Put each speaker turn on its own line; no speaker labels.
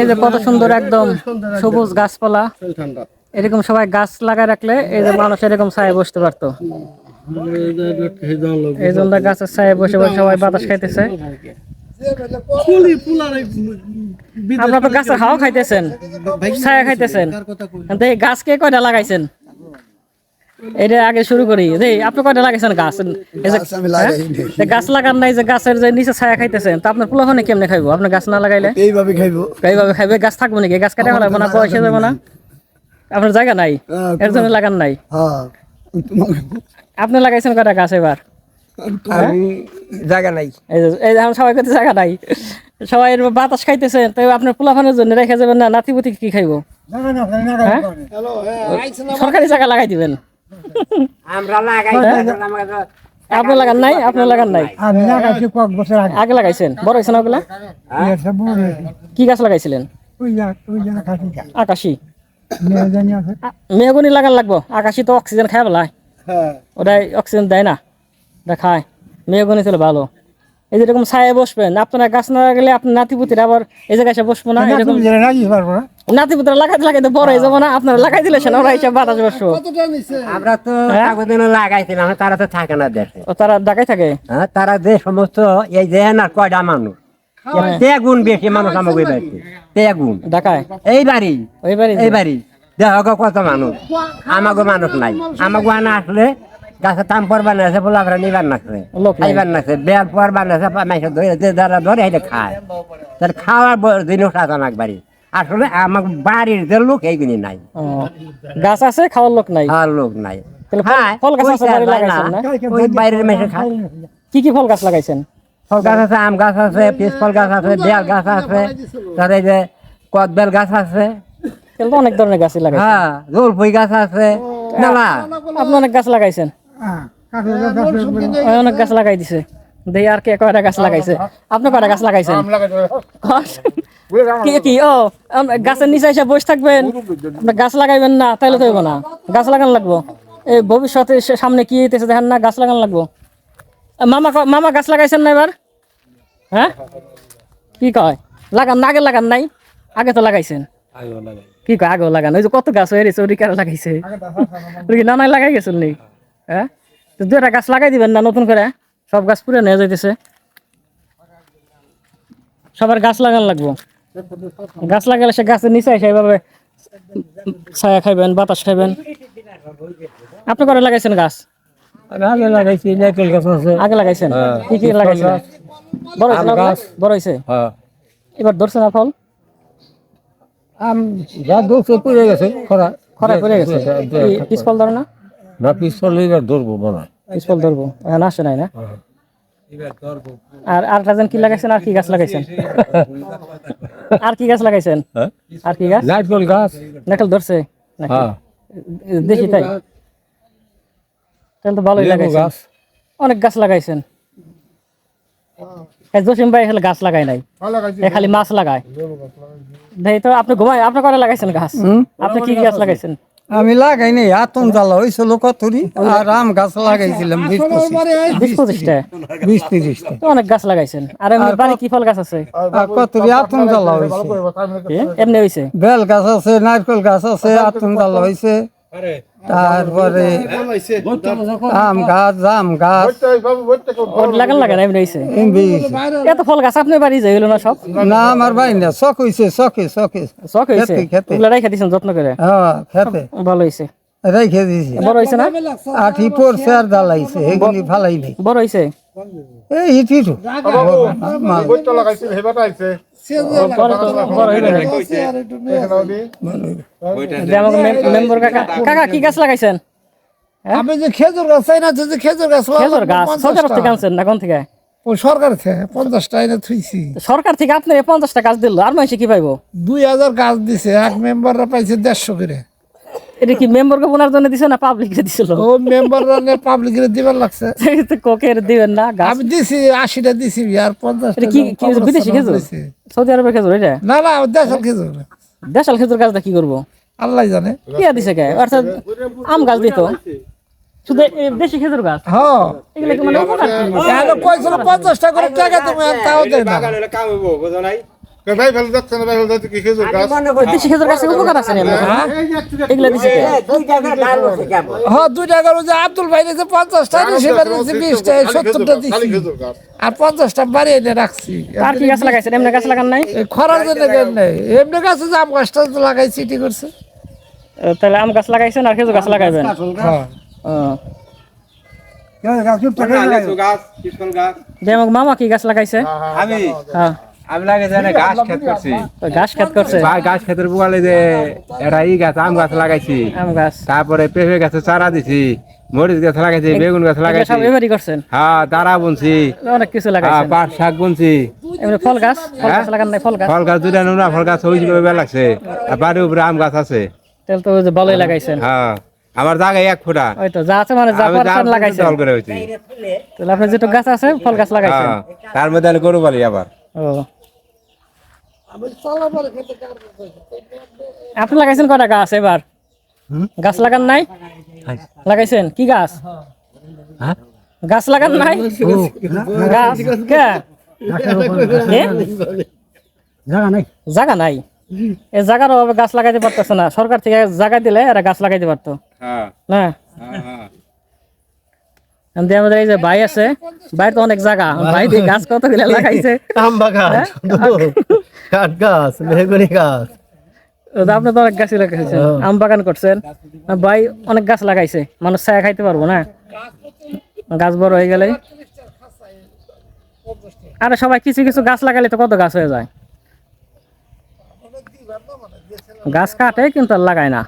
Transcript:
এই যে কত সুন্দর একদম সবুজ গাছপালা। এরকম সবাই গাছ লাগায় রাখলে এই যে মানুষ এরকম ছায়া বসতে পারতো। এই জন্য গাছের ছায়া বসে বসে সবাই বাতাস খাইতেছে। আপনার তো গাছের হাওয়া খাইতেছেন ছায়া খাইতেছেন। গাছ কে কয়টা লাগাইছেন? এটা আগে শুরু করি দেই আপনি কয়টা লাগাইছেন গাছ হ্যাঁ? গাছ লাগান নাই যে গাছের যে নিচে ছায়া খাইতেছেন তা আপনার পোলাফানে কেমনে খাইবো আপনি গাছ না লাগাইলে
এইভাবে খাইবো
এইভাবে খাইবে গাছ থাকব নাকি গাছ কাটা ফেলাবো না যাব না আপনার জায়গা নাই এর জন্য লাগান নাই
হ্যাঁ
আপনি লাগাইছেন কয়টা গাছ এবার
জায়গা নাই
এই যে সবাই জায়গা নাই সবাই বাতাস খাইতেছেন তো আপনার পোলাফানের জন্য রেখে যাবেন না নাতিপুতি কি খাইবো হ্যাঁ? সরকারি জায়গা লাগাই দিবেন
আমরা লাগাই
আপনি লাগান নাই? আপনি লাগান নাই?
আমি লাগাইছি কয়েক বছর আগে।
আগে লাগাইছেন? বড় হয়েছে না ওগুলা?
এসে বড় হয়েছে।
কি গাছ লাগাইছিলেন। আকাশি মেহগুনি লাগান লাগবো। আকাশি তো অক্সিজেন খায় বলা। ওটাই অক্সিজেন দেয় না। ওটা খায়। মেহগুনি ছিল ভালো। এই যে এরকম ছায়ে বসবেন আপনারা গাছ না লাগালে আপনার নাতিপুতিরা আবার এই জায়গায় এসে বসবো না?
না,
এরকম
তুমি জেনে লাগিয়ে পারব না।
নাতিপুতিরা লাগাইতে লাগাইতে বড় হয়ে যাব না আপনারা লাগাই দিলে সেনা ওরা এসে বাতাস বসবো।
আমরা তো
হ্যাঁ?
কাগজ লাগাইছিলাম তারা তো থাকে না দেশে।
ও তারা ডাকাই থাকে?
হ্যাঁ, তারা যে সমস্ত এই যে না কয়টা মানুষ? তেগুণ বেশি মানুষ আমাকে বাড়িতে তেগুণ
ডাকায়
এই বাড়ি।
ওই বাড়ি
এই বাড়ি। দেখ কত মানুষ? আমাকে মানুষ নাই। আমাকে আনা আসলে গাছের তাম পর বানাইছে বলে আমরা নিবার
নাই।
খাইবার নাচছে বেয়ার পর বানাইছে মাইসে ধরে যে যারা ধরে এটা খায়। তার খাওয়ার জিনিস আছে আমার বাড়ি। আসলে আমার বাড়ির যে লোক এইগুলি নাই।
গাছ আছে খাওয়ার লোক নাই?
খাওয়ার লোক নাই।
তাহলে ফল- ফল গাছ আছে বাড়ি লাগাইছেন না?
ওই বাইরের খায়।
কি কি ফল গাছ লাগাইছেন?
ফল গাছ আছে আম গাছ আছে পিস ফল গাছ আছে বেল গাছ আছে তারপরে এই যে কদবেল গাছ আছে।
তাহলে অনেক ধরনের গাছই লাগাইছেন।
হ্যাঁ জলপুই গাছ আছে মেলা।
আপনি অনেক গাছ লাগাইছেন?
হ্যাঁ, গাছ
অনেক গাছ লাগাই দিছে। দেই আর কে কয়টা গাছ লাগাইছে? আপনি কয়টা গাছ লাগাইছেন? কি কি? ও গাছের নিচে এসে বসে থাকবেন। গাছ লাগাইবেন না তাইলে তো হইব না। গাছ লাগান লাগবো। এই ভবিষ্যতে সামনে কি হইতেছে দেখেন না গাছ লাগান লাগবো। মামা মামা গাছ লাগাইছেন না এবার? হ্যাঁ? কি কয়? লাগান না আগে লাগান নাই? আগে তো লাগাইছেন। কি কয়? আগেও লাগান। ওই যে কত গাছ হয়ে গেছে ওরি কারা লাগাইছে। নানাই লাগাই গেছিল নি হ্যাঁ? তো দুটা গাছ লাগাই দিবেন না নতুন করে? সব গাছ পুরে নিয়ে যাইতেছে। সবার গাছ লাগান লাগবো। গাছ লাগালে সে গাছের নিচে এসে এইভাবে ছায়া খাইবেন বাতাস খাইবেন। আপনি করে লাগাইছেন গাছ?
আগে লাগাইছি নারকেল গাছ আছে।
আগে লাগাইছেন? কি কি লাগাইছেন? বড় হয়েছে ওগুলা? বড় হয়েছে?
হ্যাঁ।
এবার ধরছে না ফল?
আম যা দোষ পড়ে গেছে খরা।
খরা পড়ে গেছে। পিস ফল ধরে না?
না এবার ধরবো মনে হয়।
পিস ফল ধরবো। এখন আসে নাই না? আর আর কি লাগাইছেন আর কি গাছ লাগাইছেন? আর কি গাছ লাগাইছেন?
হ্যাঁ?
আর কি গাছ?
নারকেল গাছ।
নারকেল ধরছে নাকি?
হ্যাঁ।
দেখি তাই। তাহলে তো ভালোই
লেবু
লাগাইছেন।
গাছ।
অনেক গাছ লাগাইছেন। এই জসিম ভাই আসলে গাছ লাগাই নাই। এ খালি মাছ লাগায়। ভাই তো আপনি ঘুমাই আপনি করে লাগাইছেন গাছ? আপনি কি কি গাছ লাগাইছেন?
আমি লাগাই নাই আতম জ্বালা হয়েছিল কতরি আর আম গাছ লাগাইছিলাম বিশ পঁচিশ।
পঁচিশটা।
বিশ তিরিশটা
অনেক গাছ লাগাইছেন। আর এমনি বাড়ি কি ফল গাছ আছে?
আর কতরি আতম জ্বালা হয়েছে
এমনি হয়েছে
বেল গাছ আছে নারকেল গাছ আছে আতম জ্বালা হয়েছে তারপরে আম গাছ জাম গাছ।
লাগান এত ফল গাছ আপনার বাড়ি যাই হলো না সব?
না আমার বাড়ি না। শখ হয়েছে শখে শখে।
শখ হয়েছে
খেতে।
ওগুলা দিয়েছেন যত্ন করে?
হ্যাঁ খেতে।
ভালো হয়েছে
রেখে দিয়েছি
বড় হয়েছে না?
আঠি পড়ছে আর জ্বালাইছে এগুলি ফালাই নেই
বড় হয়েছে
এই
মেম্বার কাকা কাকা কি গাছ লাগাইছেন?
আমি যে খেজুর গাছ চাই না যে যে খেজুর গাছ
খেজুর গাছ? সরকার থেকে আনছেন না কোন থেকে?
ও সরকার থেকে পঞ্চাশটা এনে থুইছি।
তো সরকার থেকে আপনার পঞ্চাশটা গাছ দিল আর মানুষ কি পাইবো?
দুই হাজার গাছ দিছে এক মেম্বাররা পাইছে দেড়শো করে।
এটা কি মেম্বারকে বোনার জন্য দিছে না পাবলিকে দিছিল?
ও মেম্বাররা পাবলিকের দিবার লাগছে।
কোকের দিবেন না
আমি দিছি আশিটা দিছি আর পঞ্চাশটা
এটা কি কি বিদেশি খেজুর। সৌদি আরবের খেজুর এটা?
না না দেশের খেজুর।
দেশাল খেজুর গাছটা কি করব?
আল্লাহ জানে।
কি দিছে কে? অর্থাৎ আম গাছ দিত। শুধু দেশি খেজুর গাছ?
হ্যাঁ
এগুলো কি মানে উপকার? কি?
তাহলে কইছিল পঞ্চাশটা করে টাকা তুমি তাও দেয় না।
ভাই কি খেজুর গাছ?
খেজুর উপকার আছে না এগুলা দিছে
হ্যাঁ দুই টাকা যে আব্দুল ভাই দিয়েছে পঞ্চাশটা সেবার দিয়েছে বিশটা সত্তরটা
খালি
দিচ্ছি
খেজুর গাছ।
আর পঞ্চাশটা এনে রাখছি।
আর কি গাছ লাগাইছেন? এমনি গাছ লাগান নাই?
খরার জন্য কেন নেই? এমনি গাছে জাম গাছটা করছে।
তাহলে আম গাছ লাগাইছেন আর খেজুর গাছ লাগাইবেন?
হ্যাঁ।
মামা কি গাছ লাগাইছে?
আমি?
হ্যাঁ।
আমি লাগে জানে ঘাস খেত করছি।
গাছ খেত করছে?
খেতের বুয়ালে যে এটা ই গাছ আম গাছ লাগাইছি।
আম গাছ।
তারপরে পেঁপে গাছে চারা দিছি মরিচ গাছ লাগাইছি বেগুন গাছ লাগাইছি।
সব এবারই করছেন?
হ্যাঁ দাঁড়া বুনছি।
অনেক কিছু
হ্যাঁ, পাট শাক বুনছি।
এমনি ফল গাছ? ফল গাছ লাগান নাই ফল গাছ?
ফল গাছ দুটা নোনা ফল গাছ লাগছে। আর বাড়ির উপরে আম গাছ আছে।
তাহলে তো ওই যে ভালোই লাগাইছেন।
হ্যাঁ আমার জায়গায় এক ফুটা।
ওই তো যা আছে মানে যা পারছেন লাগাইছেন
জল করে হয়েছি
তাহলে আপনার যেটুকু গাছ আছে ফল গাছ লাগাইছেন।
হ্যাঁ তার মধ্যে আমি গরু বালি আবার।
ও। আপনি লাগাইছেন কটা গাছ এবার? গাছ লাগান নাই? লাগাইছেন? কি গাছ? গাছ লাগান নাই? গাছ? কে? কে? জায়গা নাই। এই জায়গার অভাবে গাছ লাগাইতে পারতেছে না। সরকার থেকে জায়গা দিলে এরা গাছ লাগাইতে পারতো।
হ্যাঁ।
না?
হ্যাঁ।
আমাদের আমাদের এই যে ভাই আছে। ভাইয়ের তো অনেক জায়গা। ভাই গাছ কতগুলা লাগাইছে?
আম বাগান কাঠ গাছ বেগুনি গাছ।
আপনি তো অনেক গাছই লাগাইছেন। আম বাগান করছেন। ভাই অনেক গাছ লাগাইছে। মানুষ ছায়া খাইতে পারব না। গাছ বড় হয়ে গেলে। আরে সবাই কিছু কিছু গাছ লাগালে তো কত গাছ হয়ে যায়? গাছ কাটে কিন্তু আর লাগায় না।